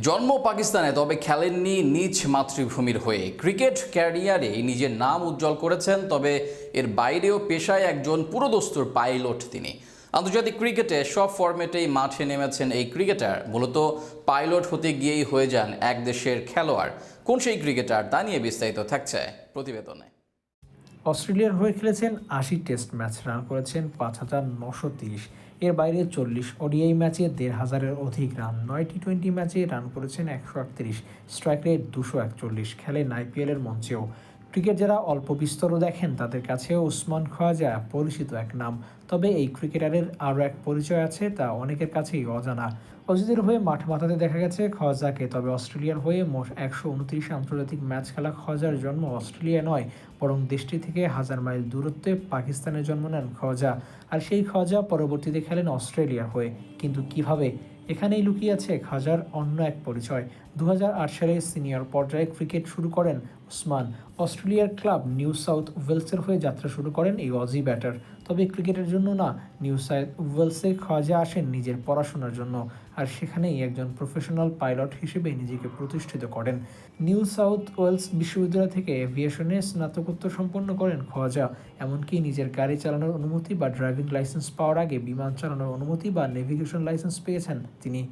জন্ম পাকিস্তানে, তবে খেলেননি নিজ মাতৃভূমির হয়ে। ক্রিকেট ক্যারিয়ারে নিজের নাম উজ্জ্বল করেছেন, তবে এর বাইরেও পেশায় একজন পুরোদস্তুর পাইলট তিনি। আন্তর্জাতিক ক্রিকেটে সব ফরম্যাটেই মাঠে নেমেছেন এই ক্রিকেটার। মূলত পাইলট হতে গিয়েই হয়ে যান এক দেশের খেলোয়াড়। কোন সেই ক্রিকেটার তা নিয়ে বিস্তারিত থাকছে প্রতিবেদনে। অস্ট্রেলিয়ার হয়ে খেলেছেন আশি টেস্ট ম্যাচ রান করেছেন পাঁচ হাজার নশো তিরিশ। এর বাইরে চল্লিশ ওডিআই ম্যাচে দেড় হাজারের অধিক রান, নয় টি টোয়েন্টি ম্যাচে রান করেছেন একশো আটত্রিশ। স্ট্রাইক রেট দুশো একচল্লিশ, খেলেন আইপিএলের মঞ্চেও। ক্রিকেট যারা অল্প বিস্তরও দেখেন, তাদের কাছেও উসমান খোয়াজা পরিচিত এক নাম। তবে এই ক্রিকেটারের আরও এক পরিচয় আছে, তা অনেকের কাছেই অজানা। অজিতের হয়ে মাঠ মাথাতে দেখা গেছে খোয়াজাকে তবে অস্ট্রেলিয়ার হয়ে মোট একশো উনত্রিশ আন্তর্জাতিক ম্যাচ খেলা খোয়াজার জন্ম অস্ট্রেলিয়া নয়, বরং দেশটি থেকে হাজার মাইল দূরত্বে পাকিস্তানে জন্ম নেন খোয়াজা আর সেই খোয়াজা পরবর্তীতে খেলেন অস্ট্রেলিয়ার হয়ে। কিন্তু কীভাবে? এখানেই লুকিয়ে আছে খাজার অন্য এক পরিচয়। দু হাজার আট সালে সিনিয়র পর্যায়ে ক্রিকেট শুরু করেন উসমান অস্ট্রেলিয়ার ক্লাব নিউ সাউথ ওয়েলসের হয়ে যাত্রা শুরু করেন এই অজি ব্যাটার। তবে ক্রিকেটের জন্য না, নিউ সাউথ ওয়েলসে খাজা আসেন নিজের পড়াশোনার জন্য। আর সেখানেই একজন প্রফেশনাল পাইলট হিসেবে নিজেকে প্রতিষ্ঠিত করেন। নিউ সাউথ ওয়েলস বিশ্ববিদ্যালয় থেকে এভিয়েশনে স্নাতকোত্তর সম্পন্ন করেন খোয়াজা এমনকি নিজের গাড়ি চালানোর অনুমতি বা ড্রাইভিং লাইসেন্স পাওয়ার আগে বিমান চালানোর অনুমতি বা নেভিগেশন লাইসেন্স পেয়েছেন তিনি।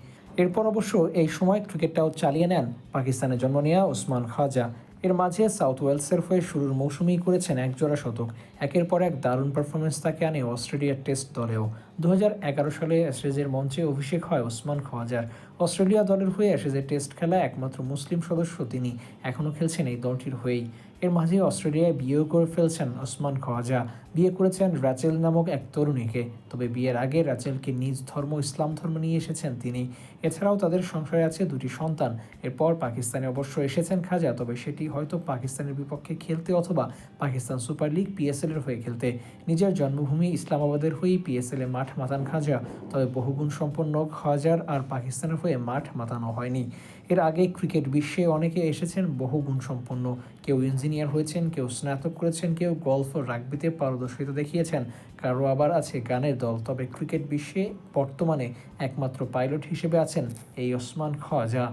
এরপর অবশ্য এই সময় ক্রিকেটটাও চালিয়ে নেন। পাকিস্তানে জন্ম নেওয়া ওসমান খাজা। এর মাঝে সাউথ ওয়েলসের হয়ে শুরুর মৌসুমেই করেছেন এক জোড়া শতক। একের পর এক দারুণ পারফরমেন্স তাকে আনে অস্ট্রেলিয়ার টেস্ট দলেও। দু হাজার এগারো সালে অ্যাশেজের মঞ্চে অভিষেক হয় ওসমান খোয়াজার। অস্ট্রেলিয়া দলের হয়ে অ্যাশেজের টেস্ট খেলা একমাত্র মুসলিম সদস্য তিনি। এখনও খেলছেন এই দলটির হয়েই। এর মাঝে অস্ট্রেলিয়ায় বিয়েও করে ফেলছেন ওসমান খোয়াজা বিয়ে করেছেন রাচেল নামক এক তরুণীকে। তবে বিয়ের আগে রাচেলকে নিজ ধর্ম, ইসলাম ধর্ম নিয়ে এসেছেন তিনি। এছাড়াও তাদের সংসারে আছে দুটি সন্তান। এরপর পাকিস্তানে অবশ্য এসেছেন খাজা, তবে সেটি হয়তো পাকিস্তানের বিপক্ষে খেলতে অথবা পাকিস্তান সুপার লিগ পিএসএল এর হয়ে খেলতে। নিজের জন্মভূমি ইসলামাবাদের হয়েই পিএসএল এ মাঠ মাতান খাজা। তবে বহুগুণ সম্পন্ন খাজার আর পাকিস্তানের হয়ে মাঠ মাতানো হয়নি। এর আগে ক্রিকেট বিশ্বে অনেকে এসেছেন বহু গুণ সম্পন্ন কেউ ইঞ্জিনিয়ার হয়েছেন, কেউ স্নাতক করেছেন, কেউ গল্ফ ও রাগবিতে পারদর্শিতা দেখিয়েছেন, কারও আবার আছে গানের দল, তবে ক্রিকেট বিশ্বে বর্তমানে একমাত্র পাইলট হিসেবে আছেন এই ওসমান খাজা